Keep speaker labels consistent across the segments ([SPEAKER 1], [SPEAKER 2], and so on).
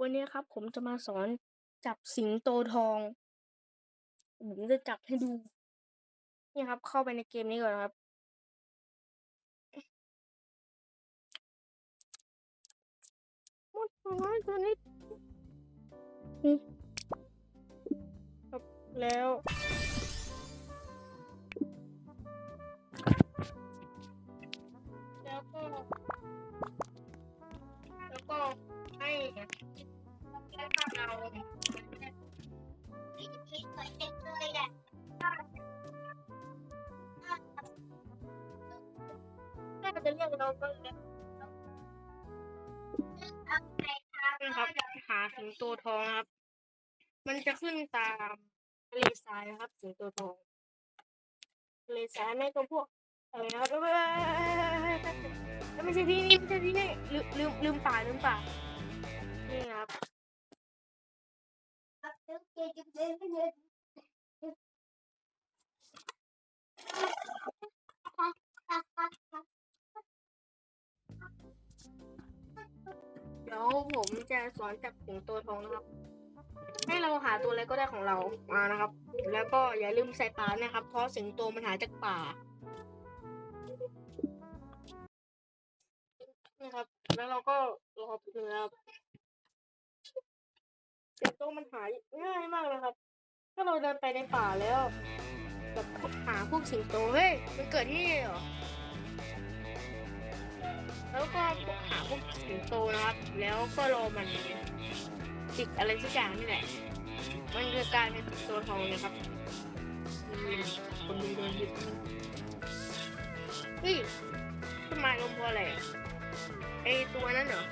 [SPEAKER 1] วันนี้ครับ ผมจะมาสอนจับสิงโตทอง ผมจะจับให้ดู นี่ครับ เข้าไปในเกมนี้ก่อนครับหมดน้อยตัวนี้ครับแล้ว แล้วก็ จะเรียกเราก็เลยนะครับหาสิงโตทองครับ มันจะขึ้นตามทะเลทรายนะครับ สิงโตทองทะเลทรายไม่ก็พวกอะไรนะครับเอ้ยเอ้ยไม่ใช่ที่นี่ไม่ใช่ที่นี่ลืมลืมลืมป่าลืมป่า เดี๋ยวผมจะสอนจับสิงโตทองนะครับ ให้เราหาตัวอะไรก็ได้ของเรามานะครับ แล้วก็อย่าลืมใส่ปลานะครับ เพราะสิงโตมันหาจากป่านะครับ แล้วเราก็รอไปเลยครับ สิงโตมันหายง่ายมากเลยครับ ถ้าเราเดินไปในป่าแล้วแบบหาพวกสิงโตเฮ้ยมันเกิดที่นี่เหรอแล้วก็หาพวกสิงโตนะครับ แล้วก็รอมันติดอะไรสักอย่างนี่แหละ มันคือการเป็นสิงโตทองนะครับคนดูโดนหยิบมันเฮ้ยต้นไม้ลมเพราะอะไรไอตัวนั้นเหรอ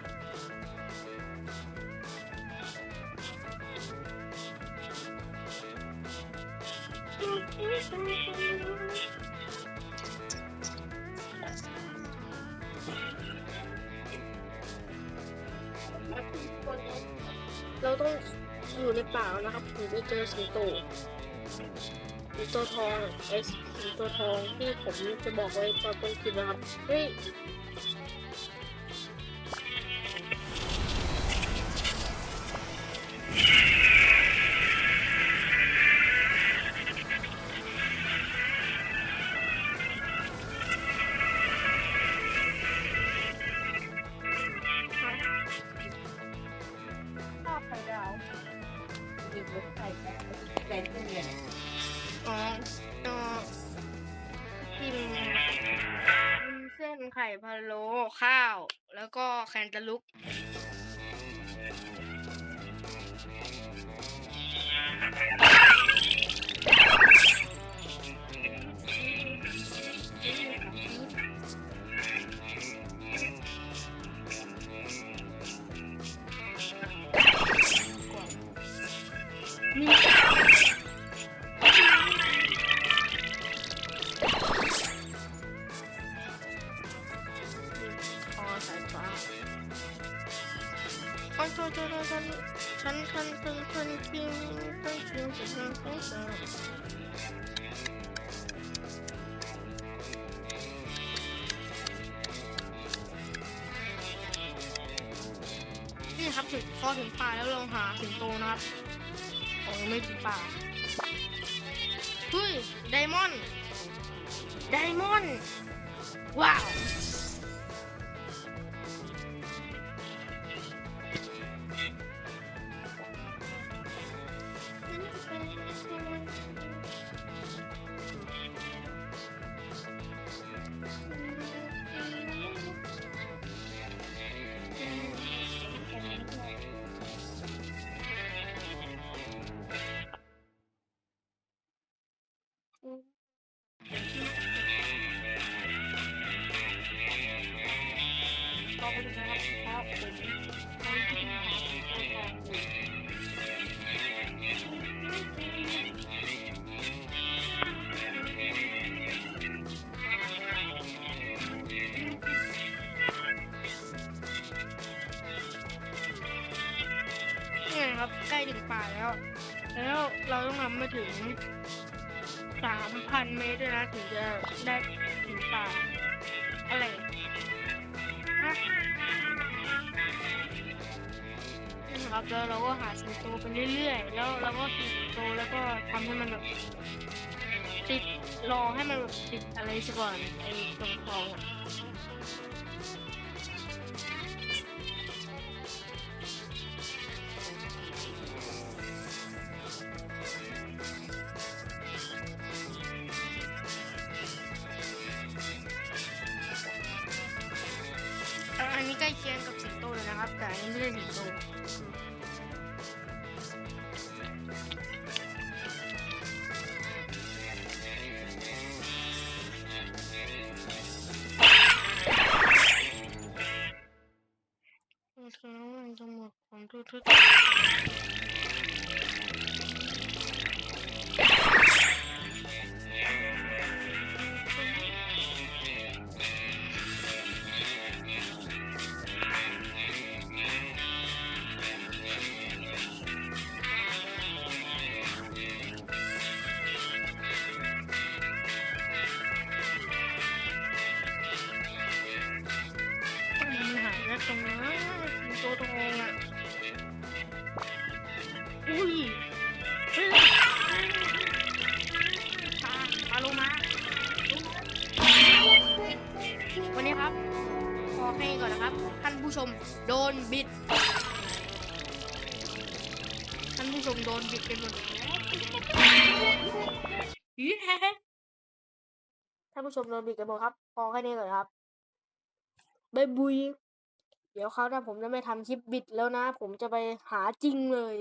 [SPEAKER 1] เราต้องอยู่ในป่านะครับถึงจะเจอสิงโตสิงโตทองไอ้สิงโตทองที่ผมจะบอกไว้ตอนต้นคลิปนะครับเฮ้ย ข่ดาวไข่แดาวอ๋อเอ่อกินวุ้นเส้นไข่พะโล้ข้าว แล้วก็แคนตาลูป ยโทษโทษโทษฉันฉันฉันฉันฉันจริงฉันจริงฉันจริงฉันจริงนี่ครับถึงพอถึงป่าแล้วลองหาสิงโตนะครับโอ้ไม่ถึงป่าเฮ้ยไดมอนด์ไดมอนด์ว้าว ครับครับผมใช้ที่หาที่ทางอยู่นี่ไงครับใกล้ถึงป่าแล้ว แล้วเราต้องทำมาถึงสามพันเมตรด้วยนะถึงจะได้ถึงป่าอะไร ครับแล้วเราก็หาสิงโตไปเรื่อยๆ แล้วเราก็สิงโตแล้วก็ทำให้มันแบบติดรอให้มันแบบติดอะไรสักก่อนไอ้ตรงคอ นี้ใกล้เคียงกับสิงโตเลยนะครับ แต่อันนี้ไม่ใช่สิงโตทั้งวันทั้งหมดของทุกๆ ตรงนั้นสิงโตทองอะอุ้ยเฮ้ยปลาปลาโลมาวันนี้ครับ ขอให้ก่อนนะครับ ท่านผู้ชมโดนบิด ท่านผู้ชมโดนบิดกันหมดแล้วอีแฮะท่านผู้ชมโดนบิดกันหมดครับ พอแค่นี้ก่อนครับบายบุย เดี๋ยวคราวหน้าผมจะไม่ทำคลิปบิดแล้วนะ ผมจะไปหาจริงเลย